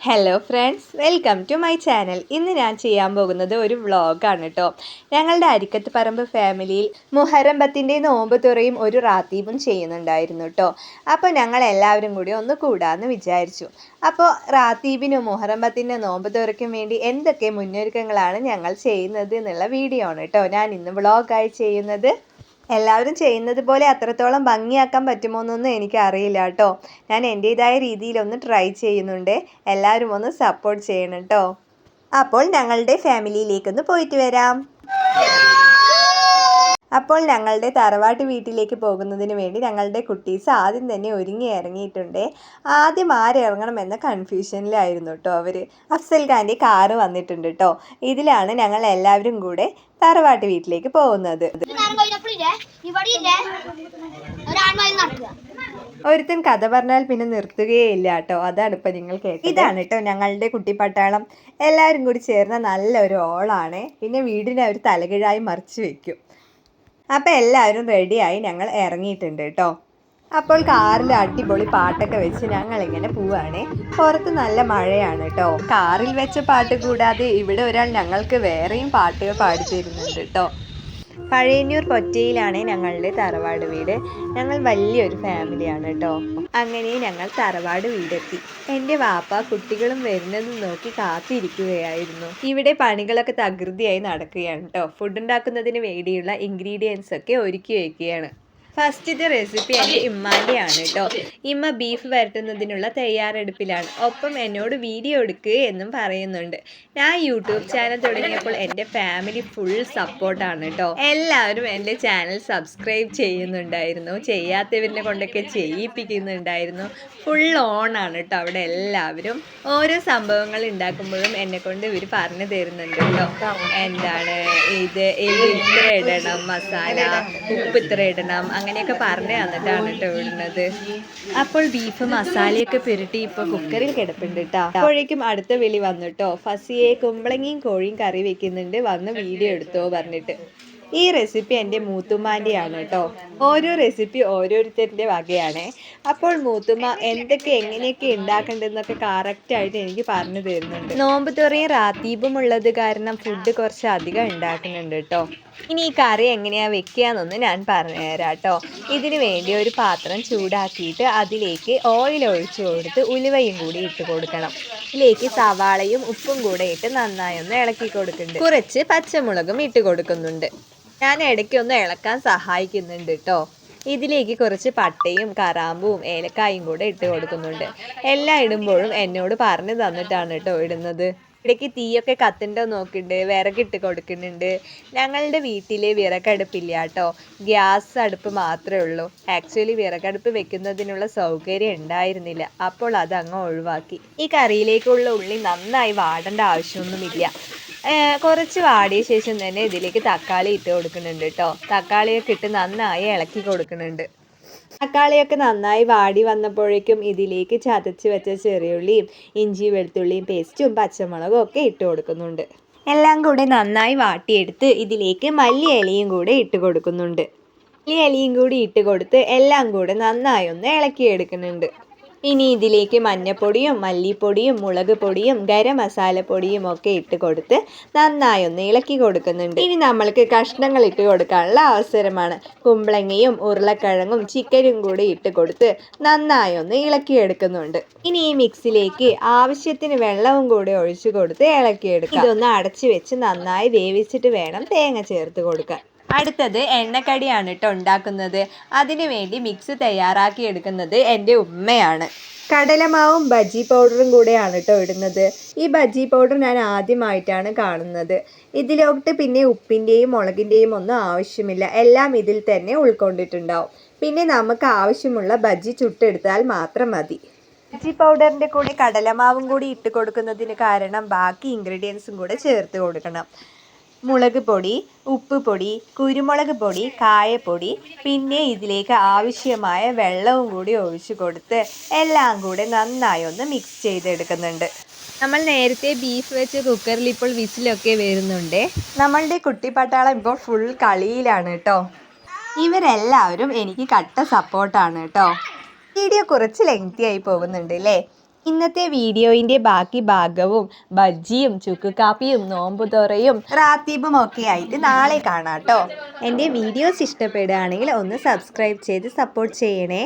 Hello friends welcome to my channel ഇന്ന് ഞാൻ ചെയ്യാൻ പോകുന്നത് ഒരു വ്ളോഗാണ് കേട്ടോ ഞങ്ങളുടെ അരിക്കത്ത് പറമ്പ് ഫാമിലിയിൽ മുഹറം പത്തിന്റെ നോമ്പ് തുറയും ഒരു റാത്തീബും ചെയ്യുന്നുണ്ടായിരുന്നു കേട്ടോ അപ്പോൾ ഞങ്ങൾ എല്ലാവരും കൂടി ഒന്ന് കൂടാമെന്ന് വിചാരിച്ചു. അപ്പോൾ റാത്തീബിനും മുഹറം പത്തിന്റെ നോമ്പ് തുറയ്ക്കും വേണ്ടി എന്തൊക്കെ മുന്നൊരുക്കങ്ങളാണ് ഞങ്ങൾ ചെയ്യുന്നത് എന്നുള്ള വീഡിയോ ആണ് കേട്ടോ ഞാൻ ഇന്ന് വ്ളോഗായി ചെയ്യുന്നത് എല്ലാവരും ചെയ്യുന്നത് പോലെ അത്രത്തോളം ഭംഗിയാക്കാൻ പറ്റുമോ എന്നൊന്നും എനിക്ക് അറിയില്ല കേട്ടോ. ഞാൻ എന്റേതായ രീതിയിലൊന്ന് ട്രൈ ചെയ്യുന്നുണ്ട്. എല്ലാവരും ഒന്ന് സപ്പോർട്ട് ചെയ്യണം കേട്ടോ. അപ്പോൾ ഞങ്ങളുടെ ഫാമിലിയിലേക്കൊന്ന് പോയിട്ട് വരാം. അപ്പോൾ ഞങ്ങളുടെ തറവാട്ട് വീട്ടിലേക്ക് പോകുന്നതിന് വേണ്ടി ഞങ്ങളുടെ കുട്ടീസ് ആദ്യം തന്നെ ഒരുങ്ങി ഇറങ്ങിയിട്ടുണ്ട്. ആദ്യം ആരിറങ്ങണമെന്ന കൺഫ്യൂഷനിലായിരുന്നു കേട്ടോ അവർ അഫ്സൽ ഖാന്റെ കാറ് വന്നിട്ടുണ്ട് കേട്ടോ ഇതിലാണ് ഞങ്ങൾ എല്ലാവരും കൂടെ തറവാട്ട് വീട്ടിലേക്ക് പോകുന്നത്. ഇല്ലേ ഒരുത്തൻ കഥ പറഞ്ഞാൽ പിന്നെ നിർത്തുകയില്ല കേട്ടോ അതാണ് ഇപ്പം നിങ്ങൾ കേട്ടത്. ഇതാണ് കേട്ടോ ഞങ്ങളുടെ കുട്ടിപ്പട്ടാളം എല്ലാവരും കൂടി ചേർന്ന നല്ലൊരു ഓളാണ്. പിന്നെ വീടിനെ അവർ തലകിഴായി മറിച്ച് വെക്കും. അപ്പം എല്ലാവരും റെഡിയായി ഞങ്ങൾ ഇറങ്ങിയിട്ടുണ്ട് കേട്ടോ അപ്പോൾ കാറിൽ അടിപൊളി പാട്ടൊക്കെ വെച്ച് ഞങ്ങൾ ഇങ്ങനെ പോവാണ്. പുറത്ത് നല്ല മഴയാണ് കേട്ടോ കാറിൽ വെച്ച പാട്ട് കൂടാതെ ഇവിടെ ഒരാൾ ഞങ്ങൾക്ക് വേറെയും പാട്ടുകൾ പാടിത്തരുന്നുണ്ട് കേട്ടോ പഴയന്നൂർ പൊറ്റയിലാണ് ഞങ്ങളുടെ തറവാട് വീട്. ഞങ്ങൾ വലിയൊരു ഫാമിലിയാണ് കേട്ടോ. അങ്ങനെ ഞങ്ങൾ തറവാട് വീടെത്തി. എന്റെ വാപ്പ കുട്ടികളും വരുന്നത് നോക്കി കാത്തിരിക്കുകയായിരുന്നു. ഇവിടെ പണികളൊക്കെ തകൃതിയായി നടക്കുകയാണ് കേട്ടോ. ഫുഡ് ഉണ്ടാക്കുന്നതിന് വേണ്ടിയുള്ള ഇൻഗ്രീഡിയൻസ് ഒക്കെ ഒരുക്കി വയ്ക്കുകയാണ് ഫസ്റ്റത്തെ റെസിപ്പി എന്റെ ഇമ്മാന്റെയാണ് കേട്ടോ ഇമ്മ ബീഫ് വരട്ടുന്നതിനുള്ള തയ്യാറെടുപ്പിലാണ്. ഒപ്പം എന്നോട് വീഡിയോ എടുക്കുക എന്നും പറയുന്നുണ്ട്. ഞാൻ യൂട്യൂബ് ചാനൽ തുടങ്ങിയപ്പോൾ എന്റെ ഫാമിലി ഫുൾ സപ്പോർട്ടാണ് കേട്ടോ എല്ലാവരും എന്റെ ചാനൽ സബ്സ്ക്രൈബ് ചെയ്യുന്നുണ്ടായിരുന്നു. ചെയ്യാത്തവരിനെ കൊണ്ടൊക്കെ ചെയ്യിപ്പിക്കുന്നുണ്ടായിരുന്നു. ഫുൾ ഓണാണ് കേട്ടോ അവിടെ എല്ലാവരും. ഓരോ സംഭവങ്ങൾ ഉണ്ടാക്കുമ്പോഴും എന്നെ കൊണ്ട് ഇവർ പറഞ്ഞു തരുന്നുണ്ട് കേട്ടോ എന്താണ് ഇത്? ഇത് ഇത്ര ഇടണം മസാല ഉപ്പ് ഇത്ര ഇടണം അങ്ങനെയൊക്കെ പറഞ്ഞു തന്നിട്ടാണ് കേട്ടോ വിടുന്നത് അപ്പോൾ ബീഫ് മസാലയൊക്കെ പുരട്ടി ഇപ്പോൾ കുക്കറിൽ കിടപ്പുണ്ട് കേട്ടോ അപ്പോഴേക്കും അടുത്ത വിളി വന്നിട്ടോ ഫസിയെ കുമ്പളങ്ങിയും കോഴിയും കറി വെക്കുന്നുണ്ട്. വന്ന് വീഡിയോ എടുത്തോ പറഞ്ഞിട്ട്. ഈ റെസിപ്പി എന്റെ മൂത്തുമ്മാന്റെയാണ് കേട്ടോ ഓരോ റെസിപ്പി ഓരോരുത്തരുടെ വകയാണ്. അപ്പോൾ മൂത്തുമ്മ എന്തൊക്കെ എങ്ങനെയൊക്കെ ഉണ്ടാക്കേണ്ടതെന്നൊക്കെ കറക്റ്റായിട്ട് എനിക്ക് പറഞ്ഞു തരുന്നുണ്ട്. നോമ്പ് തുറയും റാത്തീപും ഉള്ളത് കാരണം ഫുഡ് കുറച്ച് അധികം ഉണ്ടാക്കുന്നുണ്ട് കേട്ടോ ഇനി ഈ കറി എങ്ങനെയാണ് വെക്കുകയെന്നൊന്ന് ഞാൻ പറഞ്ഞുതരാം കേട്ടോ ഇതിന് വേണ്ടി ഒരു പാത്രം ചൂടാക്കിയിട്ട് അതിലേക്ക് ഓയിൽ ഒഴിച്ചു കൊടുത്ത് ഉലുവയും കൂടി ഇട്ട് കൊടുക്കണം. ഇതിലേക്ക് സവാളയും ഉപ്പും കൂടെ ഇട്ട് നന്നായി ഒന്ന് ഇളക്കി കൊടുക്കുന്നുണ്ട്. കുറച്ച് പച്ചമുളകും ഇട്ട് കൊടുക്കുന്നുണ്ട്. ഞാൻ ഇടയ്ക്ക് ഒന്ന് ഇളക്കാൻ സഹായിക്കുന്നുണ്ട് കേട്ടോ ഇതിലേക്ക് കുറച്ച് പട്ടയും കറാമ്പും ഏലക്കായും കൂടെ ഇട്ട് കൊടുക്കുന്നുണ്ട്. എല്ലാം ഇടുമ്പോഴും എന്നോട് പറഞ്ഞു തന്നിട്ടാണ് കേട്ടോ ഇടുന്നത്. ഇടയ്ക്ക് തീയൊക്കെ കത്തുണ്ടോ നോക്കുന്നുണ്ട് വിറകിട്ട് കൊടുക്കുന്നുണ്ട്. ഞങ്ങളുടെ വീട്ടിൽ വിറകടുപ്പില്ല കേട്ടോ ഗ്യാസ് അടുപ്പ് മാത്രമേ ഉള്ളൂ. ആക്ച്വലി വിറകടുപ്പ് വെക്കുന്നതിനുള്ള സൗകര്യം ഉണ്ടായിരുന്നില്ല. അപ്പോൾ അത് അങ്ങ് ഒഴിവാക്കി. ഈ കറിയിലേക്കുള്ള ഉള്ളി നന്നായി വാടേണ്ട ആവശ്യമൊന്നുമില്ല. കുറച്ച് വാടിയ ശേഷം തന്നെ ഇതിലേക്ക് തക്കാളി ഇട്ട് കൊടുക്കുന്നുണ്ട് കേട്ടോ തക്കാളിയൊക്കെ ഇട്ട് നന്നായി ഇളക്കി കൊടുക്കുന്നുണ്ട്. തക്കാളിയൊക്കെ നന്നായി വാടി വന്നപ്പോഴേക്കും ഇതിലേക്ക് ചതച്ച് വെച്ച ചെറിയുള്ളിയും ഇഞ്ചി വെളുത്തുള്ളിയും പേസ്റ്റും പച്ചമുളകും ഒക്കെ ഇട്ട് കൊടുക്കുന്നുണ്ട്. എല്ലാം കൂടെ നന്നായി വാട്ടിയെടുത്ത് ഇതിലേക്ക് മല്ലി ഇലയും കൂടെ ഇട്ട് കൊടുക്കുന്നുണ്ട്. മല്ലി ഇലയും കൂടി ഇട്ട് കൊടുത്ത് എല്ലാം കൂടെ നന്നായി ഒന്ന് ഇളക്കിയെടുക്കുന്നുണ്ട്. ഇനി ഇതിലേക്ക് മഞ്ഞപ്പൊടിയും മല്ലിപ്പൊടിയും മുളക് പൊടിയും ഗരം മസാലപ്പൊടിയും ഒക്കെ ഇട്ട് കൊടുത്ത് നന്നായി ഒന്ന് ഇളക്കി കൊടുക്കുന്നുണ്ട്. ഇനി നമ്മൾക്ക് കഷ്ണങ്ങൾ ഇട്ട് കൊടുക്കാനുള്ള അവസരമാണ്. കുമ്പളങ്ങയും ഉരുളക്കിഴങ്ങും ചിക്കനും കൂടി ഇട്ട് കൊടുത്ത് നന്നായി ഒന്ന് ഇളക്കിയെടുക്കുന്നുണ്ട് ഇനി ഈ മിക്സിലേക്ക് ആവശ്യത്തിന് വെള്ളവും കൂടി ഒഴിച്ചു കൊടുത്ത് ഇളക്കിയെടുക്കുക ഇതൊന്ന് അടച്ചു വെച്ച് നന്നായി വേവിച്ചിട്ട് വേണം തേങ്ങ ചേർത്ത് കൊടുക്കാൻ. അടുത്തത് എണ്ണക്കടിയാണ് കേട്ടോ ഉണ്ടാക്കുന്നത്. അതിനു വേണ്ടി മിക്സ് തയ്യാറാക്കി എടുക്കുന്നത് എന്റെ ഉമ്മയാണ്. കടലമാവും ബജി പൗഡറും കൂടെയാണ് കേട്ടോ ഇടുന്നത്. ഈ ബജി പൗഡർ ഞാൻ ആദ്യമായിട്ടാണ് കാണുന്നത്. ഇതിലോട്ട് പിന്നെ ഉപ്പിന്റെയും മുളകിന്റെയും ഒന്നും ആവശ്യമില്ല. എല്ലാം ഇതിൽ തന്നെ ഉൾക്കൊണ്ടിട്ടുണ്ടാവും. പിന്നെ നമുക്ക് ആവശ്യമുള്ള ബജി ചുട്ടെടുത്താൽ മാത്രം മതി. ബജി പൗഡറിന്റെ കൂടെ കടലമാവും കൂടി ഇട്ട് കൊടുക്കുന്നതിന് കാരണം ബാക്കി ഇൻഗ്രീഡിയൻസും കൂടെ ചേർത്ത് കൊടുക്കണം. മുളക് പൊടി ഉപ്പ് പൊടി കുരുമുളക് പൊടി കായപ്പൊടി പിന്നെ ഇതിലേക്ക് ആവശ്യമായ വെള്ളവും കൂടി ഒഴിച്ചു കൊടുത്ത് എല്ലാം കൂടെ നന്നായി ഒന്ന് മിക്സ് ചെയ്തെടുക്കുന്നുണ്ട്. നമ്മൾ നേരത്തെ ബീഫ് വെച്ച് കുക്കറിൽ ഇപ്പോൾ വിസിലൊക്കെ വരുന്നുണ്ട്. നമ്മളുടെ കുട്ടിപ്പട്ടാളം ഇപ്പോൾ ഫുൾ കളിയിലാണ് കേട്ടോ ഇവരെല്ലാവരും എനിക്ക് കട്ട സപ്പോർട്ടാണ് കേട്ടോ വീഡിയോ കുറച്ച് ലെങ്തി ആയി പോകുന്നുണ്ട് അല്ലേ ഇന്നത്തെ വീഡിയോയിന്റെ ബാക്കി ഭാഗവും ബജ്ജിയും ചുക്ക് കാപ്പിയും നോമ്പുതുറയും റാത്തീപും ഒക്കെ ആയിട്ട് നാളെ കാണാം കേട്ടോ. എന്റെ വീഡിയോസ് ഇഷ്ടപ്പെടുകയാണെങ്കിൽ ഒന്ന് സബ്സ്ക്രൈബ് ചെയ്ത് സപ്പോർട്ട് ചെയ്യണേ.